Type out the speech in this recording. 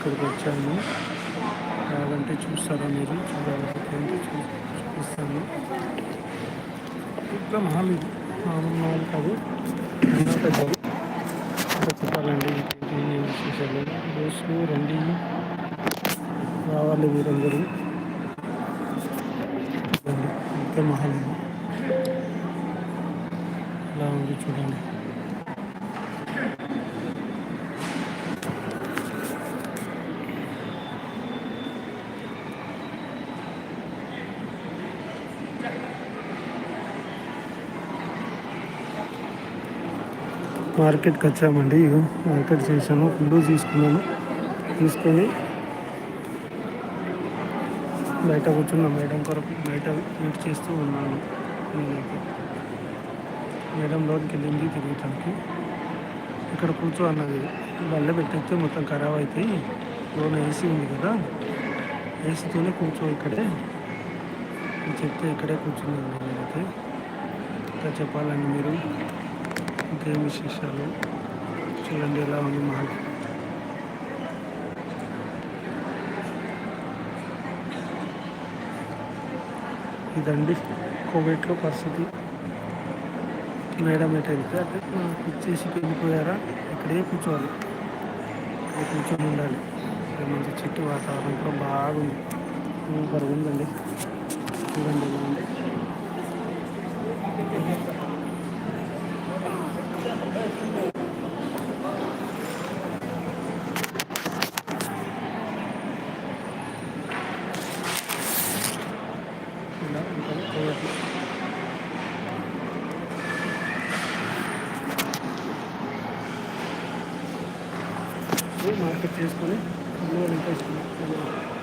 ఇక్కడికి వచ్చాము కావాలంటే చూస్తారా మీరు? చూడాలంటే చూపిస్తాను. ఇట్లా మాల్ ఇది మామూలు మాల్ కాదు చెప్పాలండి చూసారు విశేషాలు? రండి. రావాలి మీరందరూ. ఇంత మహల్ ఇది ఎలా ఉంది చూడండి. మార్కెట్కి వచ్చామండి ఇగో మార్కెట్ చేశాను ఫుడ్ తీసుకున్నాను తీసుకొని బయట కూర్చున్నాను మేడం కొరకు బయట వెయిట్ చేస్తూ ఉన్నాను నేనైతే మేడం లోనికి వెళ్ళింది తిరుగుతానికి ఇక్కడ కూర్చో అన్నది. బల్ల పెట్టేస్తే మొత్తం ఖరాబ్ అవుతాయి లోన ఏసీ ఉంది కదా ఏసీతోనే కూర్చో ఇక్కడే. చెప్తే ఇక్కడే కూర్చున్నాను నేనైతే. ఇంకా చెప్పాలండి మీరు. ఇంకేం విశేషాలు? చూడండి ఎలా ఉంది మాకు. ఇదండి కోవిడ్లో పరిస్థితి. మేడం ఎటు వెళ్తే అంటే మనకు ఇచ్చేసి వెళ్ళిపోయారా? ఇక్కడే కూర్చోవాలి. ఇక్కడ కూర్చొని ఉండాలి. మంచి చెట్టు వాతావరణం కూడా బాగుంది. సూపర్ ఉందండి. చూడండి. మార్కెట్ చేసుకొని అన్నీ వెంకటేశ్వరం